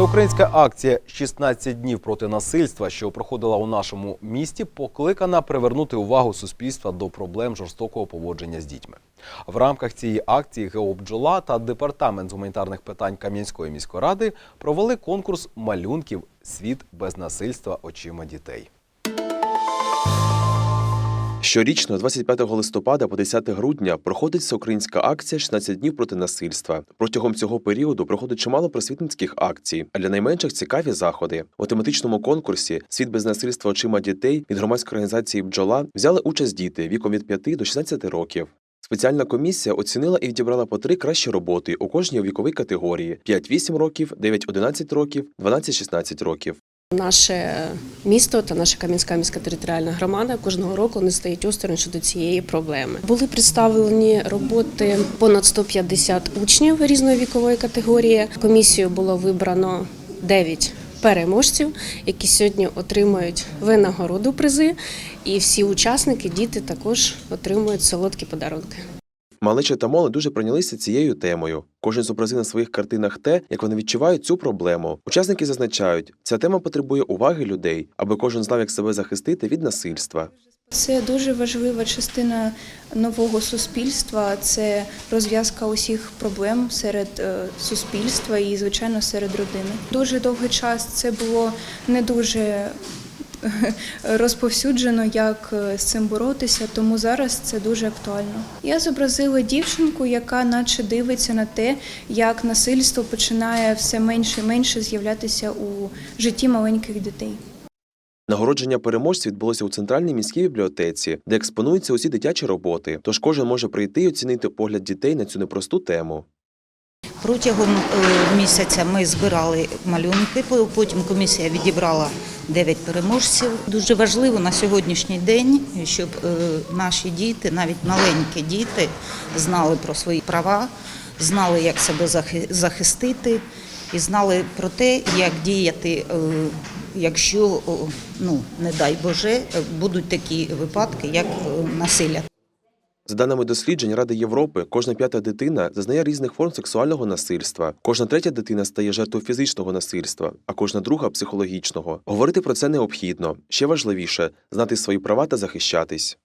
Всеукраїнська акція «16 днів проти насильства, що проходила у нашому місті, покликана привернути увагу суспільства до проблем жорстокого поводження з дітьми. В рамках цієї акції ГО «Бджола» та департамент з гуманітарних питань Кам'янської міської ради провели конкурс малюнків Світ без насильства очима дітей. Щорічно, з 25 листопада по 10 грудня, проходить всеукраїнська акція «16 днів проти насильства. Протягом цього періоду проходить чимало просвітницьких акцій, а для найменших цікаві заходи. У тематичному конкурсі Світ без насильства очима дітей від громадської організації Бджола взяли участь діти віком від 5 до 16 років. Спеціальна комісія оцінила і відібрала по три кращі роботи у кожній віковій категорії: 5-8 років, 9-11 років, 12-16 років. Наше місто та наша Кам'янська міська територіальна громада кожного року не стоїть осторонь щодо цієї проблеми. Були представлені роботи понад 150 учнів різної вікової категорії. Комісією було вибрано 9 переможців, які сьогодні отримують винагороду призи. І всі учасники, діти також отримують солодкі подарунки. Малеча та молодь дуже прийнялися цією темою. Кожен зобразив на своїх картинах те, як вони відчувають цю проблему. Учасники зазначають, ця тема потребує уваги людей, аби кожен знав, як себе захистити від насильства. Це дуже важлива частина нового суспільства. Це розв'язка усіх проблем серед е, суспільства і, звичайно, серед родини. Дуже довгий час це було не дуже розповсюджено, як е, з цим боротися, тому зараз це дуже актуально. Я зобразила дівчинку, яка наче дивиться на те, як насильство починає все менше і менше з'являтися у житті маленьких дітей. Нагородження переможців відбулося у центральній міській бібліотеці, де експонуються усі дитячі роботи. Тож кожен може прийти і оцінити погляд дітей на цю непросту тему. Протягом е, місяця ми збирали малюнки, потім комісія відібрала 9 переможців. Дуже важливо на сьогоднішній день, щоб е, наші діти, навіть маленькі діти, знали про свої права, знали, як себе захистити, і знали про те, як діяти, е, якщо, ну не дай Боже, будуть такі випадки, як е, насилля. За даними досліджень Ради Європи, кожна п'ята дитина зазнає різних форм сексуального насильства. Кожна третя дитина стає жертвою фізичного насильства, а кожна друга психологічного. Говорити про це необхідно. Ще важливіше знати свої права та захищатись.